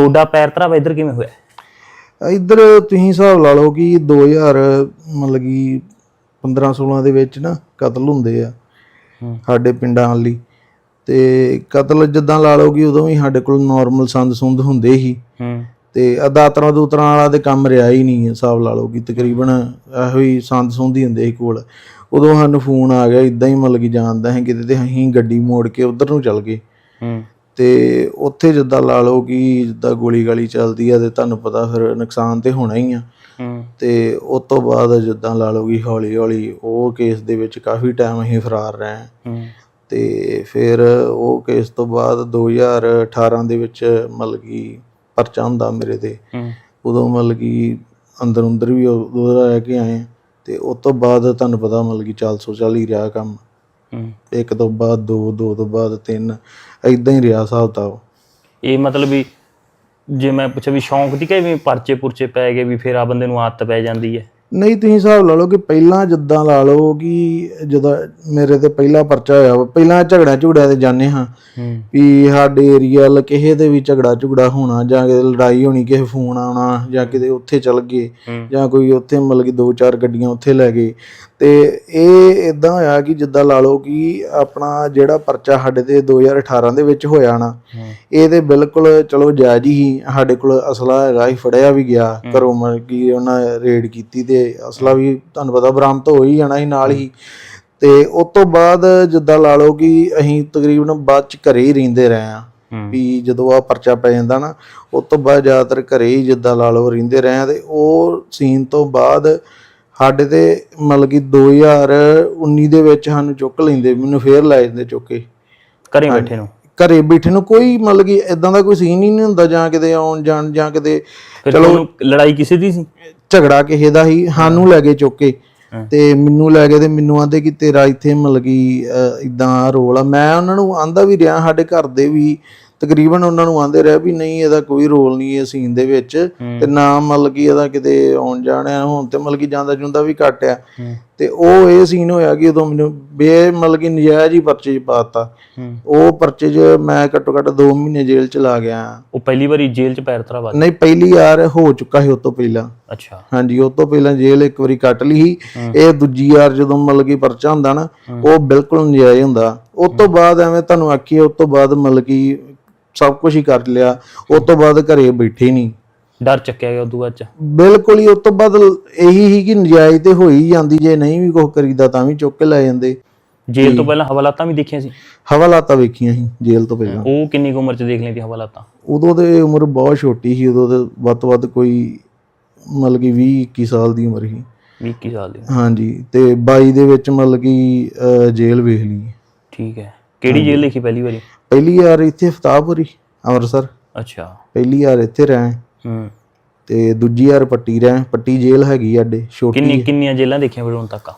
ਤੁਹਾਡਾ ਪੈਰ ਧਰਾਵਾ ਇੱਧਰ ਕਿਵੇਂ ਹੋਇਆ? ਇੱਧਰ ਤੁਸੀਂ ਹਿਸਾਬ ਲਾ ਲਓ ਕਿ 2000 ਮਤਲਬ ਕਿ 15 16 ਦੇ ਵਿੱਚ ਨਾ ਕਤਲ ਹੁੰਦੇ ਆ। ਸਾਡੇ ਪਿੰਡਾਂ ਵਾਲੀ। ਤੇ ਕਤਲ ਜਿੱਦਾਂ ਲਾ ਲਓ ਕਿ ਉਦੋਂ ਵੀ ਸਾਡੇ ਕੋਲ ਨਾਰਮਲ ਸੰਦ ਸੁੰਦ ਹੁੰਦੇ ਹੀ। ਤੇ ਅਦਾਤਰਾਂ ਦੂਤਰਾਂ ਵਾਲਾ ਤੇ ਕੰਮ ਰਿਹਾ ਹੀ ਨਹੀਂ ਹਿਸਾਬ ਲਾ ਲਓ ਕਿ ਤਕਰੀਬਨ ਇਹੋ ਹੀ ਸੰਦ ਸੁੰਦ ਹੀ ਹੁੰਦੇ ਸੀ ਕੋਲ। ਉਦੋਂ ਸਾਨੂੰ ਫੋਨ ਆ ਗਿਆ ਇਦਾਂ ਹੀ ਮਤਲਬ ਕਿ ਜਾਣਦਾ ਹੈ ਕਿਤੇ ਤੇ ਅਸੀਂ ਗੱਡੀ ਮੋੜ ਕੇ ਉਧਰ ਨੂੰ ਚੱਲ ਗਏ। ਤੇ ਉੱਥੇ ਜਿੱਦਾਂ ਲਾ ਲਓ ਕਿ ਜਿੱਦਾਂ ਗੋਲੀ ਗਾਲੀ ਚੱਲਦੀ ਆ ਤੇ ਤੁਹਾਨੂੰ ਪਤਾ ਫਿਰ ਨੁਕਸਾਨ ਤੇ ਹੋਣਾ ਹੀ ਆ। ਤੇ ਉਸ ਤੋਂ ਬਾਅਦ ਜਿੱਦਾਂ ਲਾ ਲਓ ਕਿ ਹੌਲੀ ਹੌਲੀ ਉਹ ਕੇਸ ਦੇ ਵਿੱਚ ਕਾਫੀ ਟਾਈਮ ਅਸੀਂ ਫਰਾਰ ਰਹੇ ਹੂੰ। ਤੇ ਫਿਰ ਉਹ ਕੇਸ ਤੋਂ ਬਾਅਦ 2018 ਦੇ ਵਿੱਚ ਮਤਲਬ ਕਿ ਪਰਚਾ ਹੁੰਦਾ ਮੇਰੇ ਤੇ। ਉਦੋਂ ਮਤਲਬ ਕਿ ਅੰਦਰ ਅੰਦਰ ਵੀ ਉਦੋਂ ਦਾ ਰਹਿ ਕੇ ਆਏ। ਤੇ ਉਸ ਤੋਂ ਬਾਅਦ ਤੁਹਾਨੂੰ ਪਤਾ ਮਤਲਬ ਕਿ ਚਾਲ ਸੌ ਚੱਲ ਹੀ ਰਿਹਾ ਕੰਮ। ਇੱਕ ਤੋਂ ਬਾਅਦ ਦੋ ਦੋ ਤੋਂ ਬਾਅਦ ਤਿੰਨ ਐਦਾਂ ਹੀ ਰਿਹਾ ਹਿਸਾਬ ਤਾਂ ਇਹ ਮਤਲਬ ਵੀ ਜੇ ਮੈਂ ਪੁੱਛਾਂ ਵੀ ਸ਼ੌਂਕ ਦੀ ਕਿ ਵੀ ਪਰਚੇ ਪੁਰਚੇ ਪੈ ਗਏ ਵੀ ਫਿਰ ਆ ਬੰਦੇ ਨੂੰ ਆਦਤ ਪੈ ਜਾਂਦੀ ਹੈ? ਨਹੀਂ ਤੁਸੀਂ ਹਿਸਾਬ ਲਾ ਲਓ ਕਿ ਪਹਿਲਾਂ ਜਿੱਦਾਂ ਲਾ ਲਓ ਕਿ ਜਦੋਂ ਮੇਰੇ ਤੇ ਪਹਿਲਾ ਪਰਚਾ ਹੋਇਆ ਪਹਿਲਾਂ ਝਗੜਾ ਝੁਗੜਿਆ ਤੇ ਜਾਂਦੇ ਹਾਂ। ਵੀ ਸਾਡੇ ਏਰੀਆ ਲ ਕਿਸੇ ਦੇ ਵੀ ਝਗੜਾ ਝੁਗੜਾ ਹੋਣਾ ਜਾਂ ਕਿਤੇ ਲੜਾਈ ਹੋਣੀ ਕਿਸੇ ਫੋਨ ਆਉਣਾ ਜਾਂ ਕਿਤੇ ਉੱਥੇ ਚੱਲ ਗਏ ਜਾਂ ਕੋਈ ਉੱਥੇ ਮਤਲਬ ਕਿ ਦੋ ਚਾਰ ਗੱਡੀਆਂ ਉੱਥੇ ਲੈ ਗਏ ਤੇ ਇਹ ਇਦਾਂ ਹੋਇਆ ਕਿ ਜਿੱਦਾਂ ਲਾ ਲਓ ਕਿ ਆਪਣਾ ਜਿਹੜਾ ਪਰਚਾ ਸਾਡੇ ਤੇ 2018 ਦੇ ਵਿੱਚ ਹੋਇਆ ਨਾ ਹੂੰ। ਇਹ ਤੇ ਬਿਲਕੁਲ ਚਲੋ ਜਾਇਜ਼ ਹੀ ਸਾਡੇ ਕੋਲ ਅਸਲਾ ਹੈਗਾ ਹੀ ਫੜਿਆ ਵੀ ਗਿਆ ਘਰੋਂ ਮਤਲਬ ਕਿ ਉਹਨਾਂ ਰੇਡ ਕੀਤੀ ਤੇ ਅਸਲਾ ਵੀ ਤੁਹਾਨੂੰ ਪਤਾ ਬਰਾਮਦ ਹੋ ਹੀ ਜਾਣਾ ਸੀ ਨਾਲ ਹੀ। ਤੇ ਉਸ ਤੋਂ ਬਾਅਦ ਜਿੱਦਾਂ ਲਾ ਲਓ ਕਿ ਅਸੀਂ ਤਕਰੀਬਨ ਬਾਅਦ ਚ ਘਰੇ ਹੀ ਰਹਿੰਦੇ ਰਹੇ ਆ ਹੂੰ। ਵੀ ਜਦੋਂ ਆ ਪਰਚਾ ਪੈ ਜਾਂਦਾ ਨਾ ਉਸ ਤੋਂ ਬਾਅਦ ਜ਼ਿਆਦਾਤਰ ਘਰੇ ਹੀ ਜਿੱਦਾਂ ਲਾ ਲਓ ਰਹਿੰਦੇ ਰਹੇ ਆ ਤੇ ਉਹ ਸੀਨ ਤੋਂ ਬਾਅਦ ਸਾਡੇ ਤੇ ਮਤਲਬ ਕਿ 2019 ਦੇ ਵਿੱਚ ਸਾਨੂੰ ਚੁੱਕ ਲੈਂਦੇ ਮੈਨੂੰ ਫੇਰ ਲੈ ਜਾਂਦੇ ਚੁੱਕ ਘਰੇ ਬੈਠੇ ਨੂੰ? ਘਰੇ ਬੈਠੇ ਨੂੰ ਕੋਈ ਮਤਲਬ ਕਿ ਇਦਾਂ ਦਾ ਕੋਈ ਸੀਨ ਹੀ ਨਹੀਂ ਹੁੰਦਾ ਜਾਂ ਕਿਤੇ ਆਉਣ ਜਾਣ ਜਾਂ ਕਿਤੇ ਤੁਹਾਨੂੰ ਲੜਾਈ ਕਿਸੇ ਦੀ ਸੀ? ਝਗੜਾ ਕਿਸੇ ਦਾ ਹੀ ਸਾਨੂੰ ਲੈ ਕੇ। ਚੁੱਕ। ਤੇ ਮੈਨੂੰ ਲੈ ਗਏ ਤੇ ਮੈਨੂੰ ਆਂਦੇ ਕਿ ਤੇਰਾ ਇੱਥੇ ਮਤਲਬ ਕਿ ਇਦਾਂ ਰੋਲ ਆ। ਮੈਂ ਉਹਨਾਂ ਨੂੰ ਆਂਦਾ ਵੀ ਰਿਹਾ ਸਾਡੇ ਘਰ ਦੇ ਵੀ ਤਕਰੀਬਨ ਉਹਨਾਂ ਨੂੰ ਆਂਦੇ ਰਿਹਾ ਵੀ ਨਹੀਂ ਇਹਦਾ ਕੋਈ ਰੋਲ ਨਹੀਂ ਇਹ ਸੀਨ ਦੇ ਵਿੱਚ ਤੇ ਨਾ ਮਤਲਬ ਕਿ ਇਹਦਾ ਕਿਤੇ ਆਉਣ ਜਾਣਿਆ ਹੁਣ ਤੇ ਮਤਲਬ ਕਿ ਜਾਂਦਾ ਜੁੰਦਾ ਵੀ ਘੱਟ ਆ ਤੇ ਉਹ ਇਹ ਸੀਨ ਹੋਇਆ ਕਿ ਉਦੋਂ ਮੈਨੂੰ ਬੇ ਮਤਲਬ ਕਿ ਨਜਾਇਜ਼ ਹੀ ਪਰਚੇ ਪਾਤਾ। ਉਹ ਪਰਚੇ 'ਚ ਮੈਂ ਘੱਟੋ ਘੱਟ 2 ਮਹੀਨੇ ਜੇਲ੍ਹ ਚ ਲਾ ਗਿਆ। ਉਹ ਪਹਿਲੀ ਵਾਰੀ ਜੇਲ੍ਹ 'ਚ ਪੈਰ ਧਰਾਵਾ ਨਹੀਂ ਪਹਿਲੀ ਵਾਰ ਹੋ ਚੁੱਕਾ ਸੀ ਉਸ ਤੋਂ ਪਹਿਲਾਂ। ਅੱਛਾ। ਹਾਂਜੀ ਉਸ ਤੋਂ ਪਹਿਲਾਂ ਜੇਲ੍ਹ ਇੱਕ ਵਾਰੀ ਕੱਟ ਲਈ ਸੀ। ਇਹ ਦੂਜੀ ਵਾਰ ਜਦੋਂ ਮਤਲਬ ਕਿ ਪਰਚਾ ਹੁੰਦਾ ਨਾ ਉਹ ਬਿਲਕੁਲ ਨਜਾਇਜ਼ ਹੁੰਦਾ। ਉਸ ਤੋਂ ਬਾਅਦ ਐਵੇਂ ਤੁਹਾਨੂੰ ਆਖੀਏ ਉਸ ਤੋਂ ਬਾਅਦ ਮਤਲਬ ਕਿ ਸਭ ਕੁਝ ਹੀ ਕਰ ਲਿਆ। ਉਸ ਤੋਂ ਬਾਅਦ ਘਰੇ ਬੈਠੇ ਨਹੀਂ। ਡਰ ਚੱਕਿਆ ਗਿਆ ਉਦੋਂ ਬਾਅਦ ਚ। ਬਿਲਕੁਲ ਹੀ ਉਸ ਤੋਂ ਬਾਅਦ ਇਹੀ ਹੀ ਕਿ ਨਜਾਇਜ਼ ਤੇ ਹੋਈ ਜਾਂਦੀ ਜੇ ਨਹੀਂ ਵੀ ਕੁਝ ਕਰੀਦਾ ਤਾਂ ਵੀ ਚੁੱਕ ਕੇ ਲੈ ਜਾਂਦੇ। ਜੇਲ੍ਹ ਤੋਂ ਪਹਿਲਾਂ ਹਵਾਲਾਤਾਂ ਵੀ ਦੇਖੀਆਂ ਸੀ? ਹਵਾਲਾਤਾਂ ਵੇਖੀਆਂ ਸੀ ਜੇਲ੍ਹ ਤੋਂ ਪਹਿਲਾਂ। ਉਹ ਕਿੰਨੀ ਕੁ ਉਮਰ 'ਚ ਦੇਖ ਲੈਂਦੀ ਹਵਾਲਾਤਾਂ? ਉਦੋਂ ਤੇ ਉਮਰ ਬਹੁਤ ਛੋਟੀ ਸੀ ਉਦੋਂ ਤੇ ਵੱਧ ਤੋਂ ਵੱਧ ਕੋਈ ਮਤਲਬ ਕਿ 20 21 ਸਾਲ ਦੀ ਉਮਰ ਸੀ। 21 ਸਾਲ ਦੀ ਹਾਂਜੀ ਤੇ 22 ਦੇ ਵਿੱਚ ਮਤਲਬ ਕਿ ਅਹ, ਜੇਲ੍ਹ ਵੇਖ ਲਈ। ਠੀਕ ਹੈ। ਕਿਹੜੀ ਜੇਲ੍ਹ ਦੇਖੀ ਪਹਿਲੀ ਵਾਰੀ? ਪਹਿਲੀ ਵਾਰ ਇੱਥੇ ਫਤਾਹਪੁਰੀ ਅੰਮ੍ਰਿਤਸਰ। ਅੱਛਾ। ਪਹਿਲੀ ਵਾਰ ਇੱਥੇ ਰਹੇ। ਹੂੰ। ਤੇ ਦੂਜੀ ਵਾਰ ਪੱਟੀ ਰਹੇ। ਪੱਟੀ ਜੇਲ੍ਹ ਹੈਗੀ ਆ ਸਾਡੇ ਛੋਟੀ ਕਿੰਨੀ ਕਿੰਨੀਆਂ ਜੇਲ੍ਹਾਂ ਦੇਖੀਆਂ ਫਿਰ ਹੁਣ ਤੱਕ? ਆ?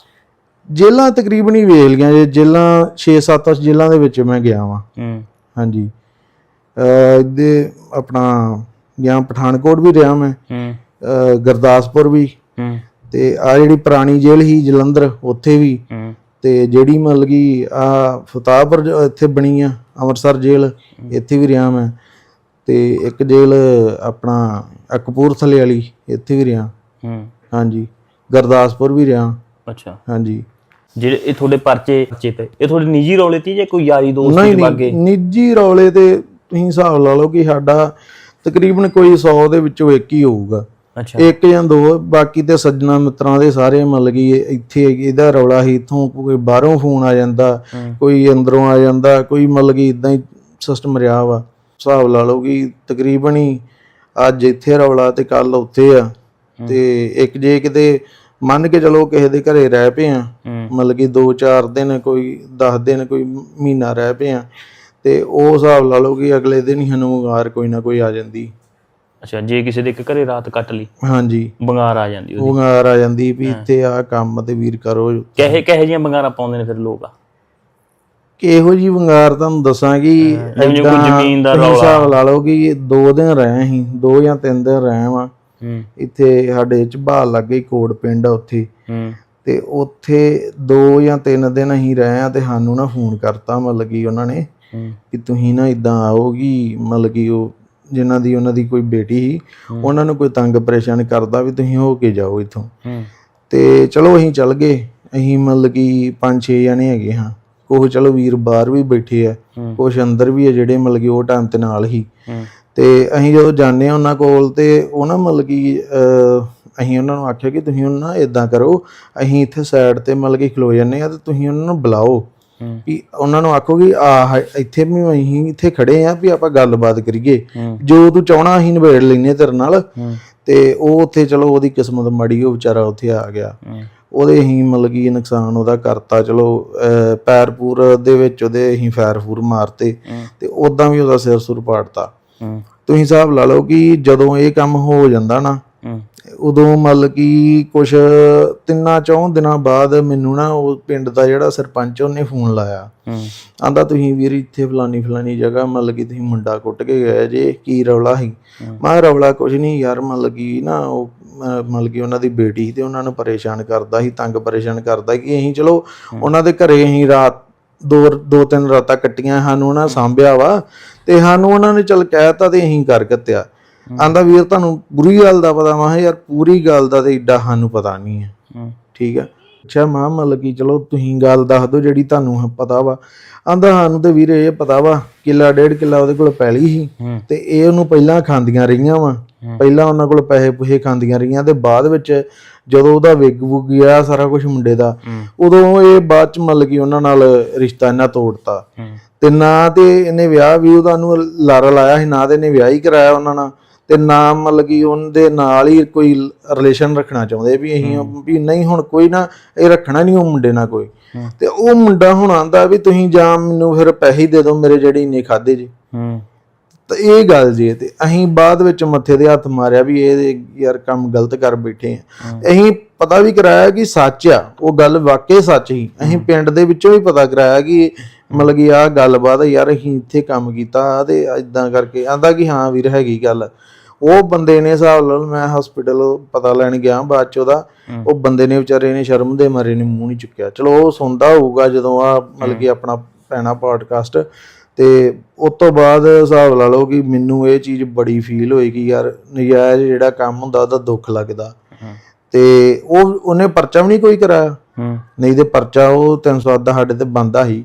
ਜੇਲ੍ਹਾਂ ਤਕਰੀਬਨ ਹੀ ਵੇਖ ਲਈਆਂ। ਜੇ ਜੇਲ੍ਹਾਂ 6-7 ਜੇਲ੍ਹਾਂ ਦੇ ਵਿੱਚ ਮੈਂ ਗਿਆ ਵਾਂ। ਹੂੰ। ਹਾਂਜੀ। ਇਹਦੇ ਆਪਣਾ ਜਾਂ ਪਠਾਨਕੋਟ ਵੀ ਰਿਹਾ ਮੈਂ। ਹੂੰ। ਗੁਰਦਾਸਪੁਰ ਵੀ। ਹੂੰ। ਤੇ ਆ ਜਿਹੜੀ ਪੁਰਾਣੀ ਜੇਲ੍ਹ ਸੀ ਜਲੰਧਰ ਉੱਥੇ ਵੀ। ਹੂੰ। ਤੇ ਜਿਹੜੀ ਮਤਲਬ ਕਿ ਆ ਫਤਾਹਪੁਰ ਇੱਥੇ ਬਣੀ ਆ ਅੰਮ੍ਰਿਤਸਰ ਜੇਲ੍ਹ ਇੱਥੇ ਵੀ ਰਿਹਾ ਮੈਂ। ਤੇ ਇੱਕ ਜੇਲ੍ਹ ਆਪਣਾ ਕਪੂਰਥਲੇ ਵਾਲੀ ਇੱਥੇ ਵੀ ਰਿਹਾ। ਹੂੰ। ਹਾਂਜੀ ਗੁਰਦਾਸਪੁਰ ਵੀ ਰਿਹਾ। ਅੱਛਾ। ਹਾਂਜੀ। ਜਿਹੜੇ ਇਹ ਤੁਹਾਡੇ ਪਰਚੇ ਪਰਚੇ ਤੇ ਇਹ ਤੁਹਾਡੇ ਨਿੱਜੀ ਰੌਲੇ ਤੀ ਜਾਂ ਕੋਈ ਯਾਰੀ ਦੋਸਤੀ ਵਾਗੇ ਨਹੀਂ ਨਿੱਜੀ ਰੌਲੇ ਤੇ ਤੁਸੀਂ ਹਿਸਾਬ ਲਾ ਲਓ ਕਿ ਸਾਡਾ ਤਕਰੀਬਨ ਕੋਈ 100 ਦੇ ਵਿੱਚੋਂ ਇੱਕ ਹੀ ਹੋਊਗਾ। ਅੱਛਾ। ਇੱਕ ਜਾਂ ਦੋ ਬਾਕੀ ਤੇ ਸੱਜਣਾ ਮਿੱਤਰਾਂ ਦੇ ਸਾਰੇ ਕਿ ਇਹ- ਇੱਥੇ ਇਹਦਾ ਰੌਲਾ ਸੀ ਇਥੋਂ ਕੋਈ ਬਾਹਰੋਂ ਫੋਨ ਆ ਜਾਂਦਾ ਹੂੰ। ਕੋਈ ਅੰਦਰੋਂ ਆ ਜਾਂਦਾ ਕੋਈ ਮਤਲਬ ਕਿ ਇਦਾਂ ਹੀ ਸਿਸਟਮ ਰਿਹਾ ਵਾ। ਹਿਸਾਬ ਲਾ ਲਓ ਕਿ ਤਕਰੀਬਨ ਹੀ ਅੱਜ ਇੱਥੇ ਰੌਲਾ ਤੇ ਕੱਲ ਉੱਥੇ ਆ। ਤੇ ਇੱਕ ਜੇ ਕਿਤੇ ਮੰਨ ਕੇ ਚਲੋ ਕਿਸੇ ਦੇ ਘਰੇ ਰਹਿ ਪਏ ਆ ਹੂੰ। ਮਤਲਬ ਕਿ 2-4 ਦਿਨ ਕੋਈ 10 ਦਿਨ ਕੋਈ ਮਹੀਨਾ ਰਹਿ ਪਏ ਆ ਤੇ ਉਹ ਹਿਸਾਬ ਲਾ ਲਓ ਕਿ ਅਗਲੇ ਦਿਨ ਹੀ ਸਾਨੂੰ ਕੋਈ ਨਾ ਕੋਈ ਆ ਜਾਂਦੀ। ਅੱਛਾ ਜੇ ਕਿਸੇ ਦੇ ਇੱਕ ਘਰੇ ਰਾਤ ਕੱਟ ਲਈ ਹਾਂਜੀ। ਬੰਗਾਰ ਆ ਜਾਂਦੀ ਉਹਦੀ। ਵੰਗਾਰ ਆ ਜਾਂਦੀ ਵੀ ਇੱਥੇ ਆ ਕੰਮ ਤੇ ਵੀਰ ਕਰੋ। ਕਹੇ ਕਹੇ ਜੀਆਂ ਬੰਗਾਰਾਂ ਪਾਉਂਦੇ ਨੇ ਫਿਰ ਲੋਕ? ਆ ਕਿਹੋ ਜੀ ਵੰਗਾਰ ਤੁਹਾਨੂੰ ਦੱਸਾਂ ਕਿ ਜਿਵੇਂ ਕੋਈ ਜ਼ਮੀਨ ਦਾ ਰੌਲਾ। ਹਿਸਾਬ ਲਾ ਲਓ ਕਿ ਦੋ ਦਿਨ ਰਹੇ ਅਸੀਂ ਦੋ ਜਾਂ ਤਿੰਨ ਦਿਨ ਰਹੇ ਵਾਂ। ਇੱਥੇ ਸਾਡੇ ਝਬਾਲ ਲੱਗੇ ਕੋਟ ਪਿੰਡ ਆ ਉੱਥੇ। ਤੇ ਉੱਥੇ ਦੋ ਜਾਂ ਤਿੰਨ ਦਿਨ ਅਸੀਂ ਰਹੇ ਆ ਤੇ ਸਾਨੂੰ ਨਾ ਫੋਨ ਕਰਤਾ ਮਤਲਬ ਕਿ ਉਹਨਾਂ ਨੇ ਕਿ ਤੁਸੀਂ ਨਾ ਇਦਾਂ ਆਓਗੀ ਮਤਲਬ ਕਿ ਉਹ ਜਿਨ੍ਹਾਂ ਦੀ ਉਹਨਾਂ ਦੀ ਕੋਈ ਬੇਟੀ ਸੀ ਉਹਨਾਂ ਨੂੰ ਕੋਈ ਤੰਗ ਪਰੇਸ਼ਾਨ ਕਰਦਾ ਵੀ ਤੁਸੀਂ ਹੋ ਕੇ ਜਾਓ ਇੱਥੋਂ। ਤੇ ਚਲੋ ਅਸੀਂ ਚੱਲ ਗਏ ਅਸੀਂ ਮਤਲਬ ਕਿ ਪੰਜ ਛੇ ਜਣੇ ਹੈਗੇ ਹਾਂ। ਕੋਹ ਚਲੋ ਵੀਰ ਬਾਹਰ ਵੀ ਬੈਠੇ ਆ। ਕੁਛ ਅੰਦਰ ਵੀ ਆ ਜਿਹੜੇ ਮਤਲਬ ਕਿ ਉਹ ਟਾਈਮ ਤੇ ਨਾਲ ਹੀ। ਤੇ ਅਸੀਂ ਜਦੋਂ ਜਾਂਦੇ ਆ ਉਹਨਾਂ ਕੋਲ ਤੇ ਉਹ ਨਾ ਮਤਲਬ ਕਿ ਅਸੀਂ ਉਹਨਾਂ ਨੂੰ ਆਖਿਆ ਕਿ ਤੁਸੀਂ ਉਹਨਾਂ ਇਦਾਂ ਕਰੋ ਅਸੀਂ ਇੱਥੇ ਸਾਈਡ ਤੇ ਮਤਲਬ ਕਿ ਖਲੋ ਜਾਂਦੇ ਆ ਤੇ ਤੁਸੀਂ ਉਹਨਾਂ ਨੂੰ ਬੁਲਾਓ। ਵੀ ਉਹਨਾਂ ਨੂੰ ਆਖੋ ਕਿ ਆ ਇੱਥੇ ਵੀ ਅਸੀਂ ਇੱਥੇ ਖੜੇ ਆ ਵੀ ਆਪਾਂ ਗੱਲਬਾਤ ਕਰੀਏ। ਹੂੰ। ਜੋ ਤੂੰ ਚਾਹਣਾ ਅਸੀਂ ਨਿਬੇੜ ਲੈਨੇ ਤੇਰੇ ਨਾਲ। ਹੂੰ। ਤੇ ਉਹ ਉੱਥੇ ਚਲੋ ਉਹਦੀ ਕਿਸਮਤ ਮਾੜੀ ਉਹ ਵਿਚਾਰਾ ਉੱਥੇ ਆ ਗਿਆ। ਹੂੰ। ਉਹਦੇ ਅਸੀਂ ਮਤਲਬ ਕਿ ਨੁਕਸਾਨ ਉਹਦਾ ਕਰਤਾ ਚਲੋ ਅਹ, ਪੈਰ ਪੂਰ ਦੇ ਵਿੱਚ ਉਹਦੇ ਅਸੀਂ ਫੈਰ ਫੂਰ ਮਾਰਤੇ। ਹੂੰ। ਤੇ ਉਦਾਂ ਵੀ ਉਹਦਾ ਸਿਰ ਸੁਰ ਪਾੜਤਾ। ਹੂੰ। ਤੁਸੀਂ ਹਿਸਾਬ ਲਾ ਲਓ ਕਿ ਜਦੋਂ ਇਹ ਕੰਮ ਹੋ ਜਾਂਦਾ ਨਾ ਹੂੰ ਉਦੋਂ ਮਤਲਬ ਕਿ ਕੁਛ ਤਿੰਨਾਂ ਚੌਂ ਦਿਨਾਂ ਬਾਅਦ ਮੈਨੂੰ ਨਾ ਉਹ ਪਿੰਡ ਦਾ ਜਿਹੜਾ ਸਰਪੰਚ ਉਹਨੇ ਫੋਨ ਲਾਇਆ। ਹੂੰ। ਆਂਦਾ ਤੁਸੀਂ ਵੀਰ ਇੱਥੇ ਫਲਾਨੀ ਫਲਾਨੀ ਜਗ੍ਹਾ ਮਤਲਬ ਕਿ ਤੁਸੀਂ ਮੁੰਡਾ ਕੁੱਟ ਕੇ ਗਏ ਜੇ ਕੀ ਰੌਲਾ ਸੀ? ਹੂੰ। ਮੈਂ ਰੌਲਾ ਕੁਝ ਨਹੀਂ ਯਾਰ ਮਤਲਬ ਕਿ ਨਾ ਉਹ ਮਤਲਬ ਕਿ ਉਹਨਾਂ ਦੀ ਬੇਟੀ ਸੀ ਤੇ ਉਹਨਾਂ ਨੂੰ ਪਰੇਸ਼ਾਨ ਕਰਦਾ ਸੀ ਤੰਗ ਪਰੇਸ਼ਾਨ ਕਰਦਾ ਕਿ ਅਸੀਂ ਚਲੋ ਉਹਨਾਂ ਦੇ ਘਰੇ ਅਸੀਂ ਰਾਤ ਦੋ ਦੋ ਤਿੰਨ ਰਾਤਾਂ ਕੱਟੀਆਂ ਸਾਨੂੰ ਉਹਨਾਂ ਸਾਂਭਿਆ ਵਾ ਤੇ ਸਾਨੂੰ ਉਹਨਾਂ ਨੇ ਚਲ ਕਹਿਤਾ ਤੇ ਅਸੀਂ ਕਰ ਕੱਤਿਆ। ਆਂਦਾ ਵੀਰ ਤੁਹਾਨੂੰ ਪੂਰੀ ਗੱਲ ਦਾ ਪਤਾ ਮੈਂ ਯਾਰ ਪੂਰੀ ਗੱਲ ਦਾ ਤੇ ਏਡਾ ਸਾਨੂੰ ਪਤਾ ਨਹੀਂ ਹੈ। ਹੂੰ। ਠੀਕ ਆ ਅੱਛਾ ਮਾਂ ਮਤਲਬ ਕਿ ਚਲੋ ਤੁਸੀਂ ਗੱਲ ਦੱਸ ਦਿਓ ਜਿਹੜੀ ਤੁਹਾਨੂੰ ਪਤਾ ਵਾ। ਆਂਦਾ ਸਾਨੂੰ ਤੇ ਵੀਰੇ ਇਹ ਪਤਾ ਵਾ ਕਿੱਲਾ ਡੇਢ ਕਿੱਲਾ ਉਹਦੇ ਕੋਲ ਪੈਲੀ ਸੀ ਹੂੰ। ਤੇ ਇਹ ਉਹਨੂੰ ਪਹਿਲਾਂ ਖਾਂਦੀਆਂ ਰਹੀਆਂ ਵਾ। ਪਹਿਲਾਂ ਉਹਨਾਂ ਕੋਲ ਪੈਸੇ ਪੁਹੇ ਖਾਂਦੀਆਂ ਰਹੀਆਂ ਤੇ ਬਾਅਦ ਵਿੱਚ ਜਦੋਂ ਉਹਦਾ ਵਿਗ ਵੁਗ ਗਿਆ ਸਾਰਾ ਕੁਝ ਮੁੰਡੇ ਦਾ ਹੂੰ। ਉਦੋਂ ਇਹ ਬਾਅਦ ਚ ਮਤਲਬ ਕਿ ਉਹਨਾਂ ਨਾਲ ਰਿਸ਼ਤਾ ਇਹਨਾਂ ਤੋੜਤਾ। ਹੂੰ। ਤੇ ਨਾ ਤੇ ਇਹਨੇ ਵਿਆਹ ਵੀ ਉਹਦਾ ਨੂੰ ਲਾਰਾ ਲਾਇਆ ਸੀ ਨਾ ਤੇ ਇਹਨੇ ਵਿਆਹ ਹੀ ਕਰਾਇਆ ਉਹਨਾਂ ਨਾਲ। ਤੇ ਨਾ ਮਤਲਬ ਕਿ ਉਹਦੇ ਨਾਲ ਹੀ ਕੋਈ ਰਿਲੇਸ਼ਨ ਰੱਖਣਾ ਚਾਹੁੰਦੇ ਵੀ ਅਸੀਂ ਵੀ ਨਹੀਂ ਹੁਣ ਕੋਈ ਨਾ ਇਹ ਰੱਖਣਾ ਨਹੀਂ ਉਹ ਮੁੰਡੇ ਨਾਲ ਕੋਈ। ਹੂੰ। ਤੇ ਉਹ ਮੁੰਡਾ ਹੁਣ ਆਂਦਾ ਵੀ ਤੁਸੀਂ ਜਾਂ ਮੈਨੂੰ ਫਿਰ ਪੈਸੇ ਹੀ ਦੇ ਦਿਓ ਮੇਰੇ ਜਿਹੜੇ ਇੰਨੇ ਖਾਦੇ ਜੀ। ਹੂੰ। ਤਾਂ ਇਹ ਗੱਲ ਜੀ ਤੇ ਅਸੀਂ ਬਾਅਦ ਵਿੱਚ ਮੱਥੇ ਦੇ ਹੱਥ ਮਾਰਿਆ ਵੀ ਇਹ ਯਾਰ ਕੰਮ ਗਲਤ ਕਰ ਬੈਠੇ ਆ। ਅਸੀਂ ਪਤਾ ਵੀ ਕਰਾਇਆ ਕਿ ਸੱਚ ਆ ਉਹ ਗੱਲ ਵਾਕਈ ਸੱਚ ਸੀ। ਅਸੀਂ ਪਿੰਡ ਦੇ ਵਿੱਚੋਂ ਵੀ ਪਤਾ ਕਰਾਇਆ ਕਿ ਮਤਲਬ ਕਿ ਆਹ ਗੱਲਬਾਤ ਆ ਯਾਰ ਅਸੀਂ ਇੱਥੇ ਕੰਮ ਕੀਤਾ ਤੇ ਇਦਾਂ ਕਰਕੇ ਆਂਦਾ ਕਿ ਹਾਂ ਵੀਰ ਹੈਗੀ ਗੱਲ। ਉਹ ਬੰਦੇ ਨੇ ਹਿਸਾਬ ਲਾ ਲਓ ਮੈਂ ਹਸਪੀਟਲ ਪਤਾ ਲੈਣ ਗਿਆ ਬਾਅਦ ਚ ਉਹਦਾ ਉਹ ਬੰਦੇ ਨੇ ਵਿਚਾਰੇ ਨੇ ਸ਼ਰਮ ਦੇ ਮਾਰੇ ਨੇ ਮੂੰਹ ਨਹੀਂ ਚੁੱਕਿਆ। ਚਲੋ ਉਹ ਸੁਣਦਾ ਹੋਊਗਾ ਜਦੋਂ ਆ ਮਤਲਬ ਕਿ ਆਪਣਾ ਪੈਣਾ ਪੋਡਕਾਸਟ ਤੇ ਉਸ ਤੋਂ ਬਾਅਦ ਹਿਸਾਬ ਲਾ ਲਓ ਕਿ ਮੈਨੂੰ ਇਹ ਚੀਜ਼ ਬੜੀ ਫੀਲ ਹੋਈ ਕਿ ਯਾਰ ਨਜਾਇਜ਼ ਜਿਹੜਾ ਕੰਮ ਹੁੰਦਾ ਉਹਦਾ ਦੁੱਖ ਲੱਗਦਾ। ਤੇ ਉਹ ਉਹਨੇ ਪਰਚਾ ਵੀ ਨਹੀਂ ਕੋਈ ਕਰਾਇਆ। ਨਹੀਂ ਤੇ ਪਰਚਾ ਉਹ 307 ਦਾ ਸਾਡੇ ਤੇ ਬੰਦਾ ਸੀ।